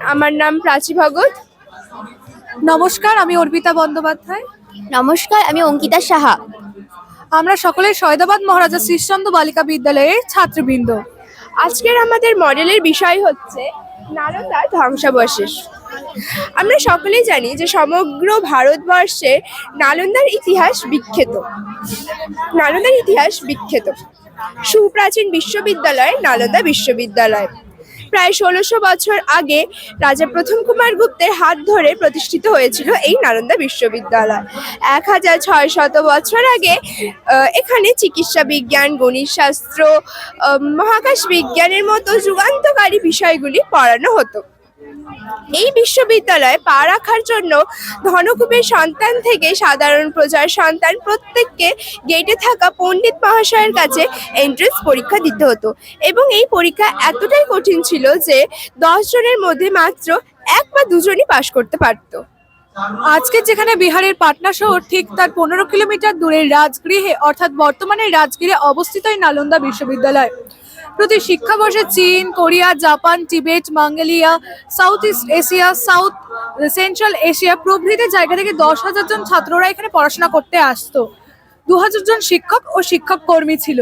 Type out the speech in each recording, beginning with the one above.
আমার নাম প্রাচী ভগত। নমস্কার আমি অর্পিতা বন্দ্যোপাধ্যায়। নমস্কার আমি অঙ্কিতা সাহা। আমরা সকলে সৈদাবাদ মহারাজা শ্রীচন্দ্র বালিকা বিদ্যালয়ের ছাত্রবৃন্দ। আজকের আমাদের মডেলের বিষয় হচ্ছে নালন্দা ধ্বংসাবশেষ। আমরা সকলেই জানি যে সমগ্র ভারতবর্ষে নালন্দার ইতিহাস বিখ্যাত। নালন্দার ইতিহাস বিখ্যাত। সুপ্রাচীন বিশ্ববিদ্যালয় নালন্দা বিশ্ববিদ্যালয়। প্রায় ষোলোশো বছর আগে রাজা প্রথম কুমার গুপ্তের হাত ধরে প্রতিষ্ঠিত হয়েছিল এই নালন্দা বিশ্ববিদ্যালয়। এক হাজার ছয় শত বছর আগে এখানে চিকিৎসা বিজ্ঞান গণিত শাস্ত্র মহাকাশ বিজ্ঞানের মতো যুগান্তকারী বিষয়গুলি পড়ানো হতো। এই বিশ্ববিদ্যালয়ে পা রাখার জন্য ধনকুবের সন্তান থেকে সাধারণ প্রজার সন্তান প্রত্যেককে গেটে থাকা পণ্ডিত মহাশয়ের কাছে এন্ট্রেন্স পরীক্ষা দিতে হতো। এবং এই পরীক্ষা এতটাই কঠিন ছিল যে দশ জনের মধ্যে মাত্র এক বা দুজনই পাশ করতে পারতো। আজকে যেখানে বিহারের পাটনা শহর, ঠিক তার পনেরো কিলোমিটার দূরের রাজগৃহে, অর্থাৎ বর্তমানে রাজগৃহে অবস্থিত এই নালন্দা বিশ্ববিদ্যালয়। প্রতি শিক্ষাবর্ষে চীন, Korea, Japan, Tibet, Mongolia, south east Asia, south, central Asia প্রভৃতি জায়গা থেকে দশ হাজার জন ছাত্ররা এখানে পড়াশোনা করতে আসতো। দু হাজার জন শিক্ষক ও শিক্ষক কর্মী ছিল।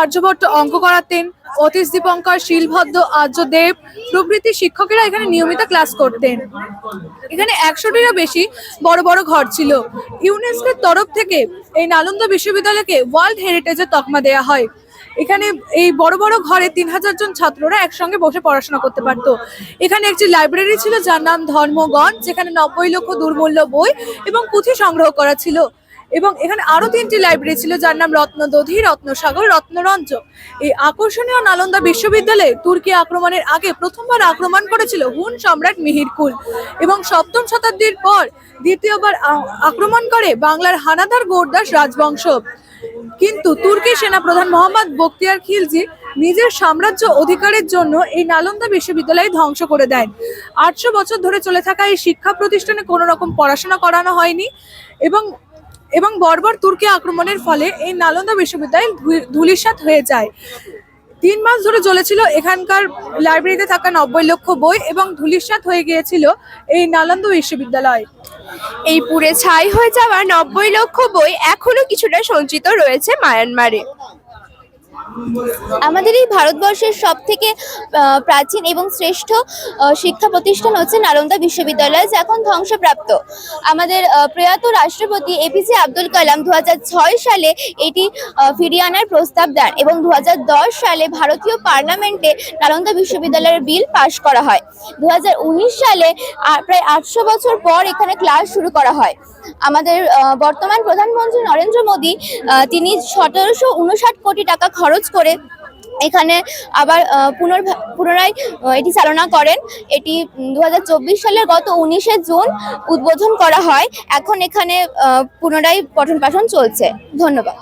আর্যভট্ট অঙ্ক করাতেন, অতীশ দীপঙ্কর, শিলভদ্র আর্যদেব প্রভৃতি শিক্ষকেরা এখানে নিয়মিত ক্লাস করতেন। এখানে একশোটিরও বেশি বড় বড় ঘর ছিল। ইউনেস্কোর তরফ থেকে এই নালন্দা বিশ্ববিদ্যালয়কে ওয়ার্ল্ড হেরিটেজের তকমা দেওয়া হয়। এখানে এই বড় বড় ঘরে তিন হাজার জন ছাত্ররা একসঙ্গে বসে পড়াশোনা করতে পারতো। এখানে একটি লাইব্রেরি ছিল যার নাম ধর্মগণ, যেখানে নব্বই লক্ষ দুর্মূল্য বই এবং পুঁথি সংগ্রহ করা ছিল। এবং এখানে আরও তিনটি লাইব্রেরি ছিল যার নাম রত্নদধি, রত্নসাগর রত্নরঞ্জ এই আকর্ষণীয় নালন্দা বিশ্ববিদ্যালয়ে তুর্কি আক্রমণের আগে প্রথমবার আক্রমণ করেছিল হুন সম্রাট মিহিরকুল এবং সপ্তম শতাব্দীর পর দ্বিতীয়বার আক্রমণ করে বাংলার হানাদার গৌরদাস রাজবংশ। কিন্তু তুর্কি সেনাপ্রধান মোহাম্মদ বখতিয়ার খিলজি নিজের সাম্রাজ্য অধিকারের জন্য এই নালন্দা বিশ্ববিদ্যালয় ধ্বংস করে দেন। আটশো বছর ধরে চলে থাকা এই শিক্ষা প্রতিষ্ঠানে কোনো রকম পড়াশোনা করানো হয়নি এবং এবং বর্বর তুর্কি আক্রমণের ফলে এই নালন্দা বিশ্ববিদ্যালয় ধুলিসাত হয়ে যায়। তিন মাস ধরে চলেছিল এখানকার লাইব্রেরিতে থাকা নব্বই লক্ষ বই এবং ধূলিসাৎ হয়ে গিয়েছিল এই নালন্দ বিশ্ববিদ্যালয়। এই পুরে ছাই হয়ে যাওয়া নব্বই লক্ষ বই এখনও কিছুটা সঞ্চিত রয়েছে মায়ানমারে। আমাদের এই ভারতবর্ষের সব থেকে প্রাচীন এবং শ্রেষ্ঠ শিক্ষা প্রতিষ্ঠান হচ্ছে নালন্দা বিশ্ববিদ্যালয়, যা এখন ধ্বংসপ্রাপ্ত। আমাদের প্রয়াত রাষ্ট্রপতি এপিজে আব্দুল কালাম দু হাজার ছয় সালে এটি ফিরিয়ে আনার প্রস্তাব দেন এবং দু হাজার দশ সালে ভারতীয় পার্লামেন্টে নালন্দা বিশ্ববিদ্যালয়ের বিল পাশ করা হয়। দু হাজার উনিশ সালে প্রায় আটশো বছর পর এখানে ক্লাস শুরু করা হয়। আমাদের বর্তমান প্রধানমন্ত্রী নরেন্দ্র মোদী তিনি সতেরোশো উনষাট কোটি টাকা খরচ করে এখানে আবার পুনর পুনরায় এটি চালনা করেন। এটি দু হাজার চব্বিশ সালের গত উনিশে জুন উদ্বোধন করা হয়। এখন এখানে পুনরায় পঠন পাঠন চলছে। ধন্যবাদ।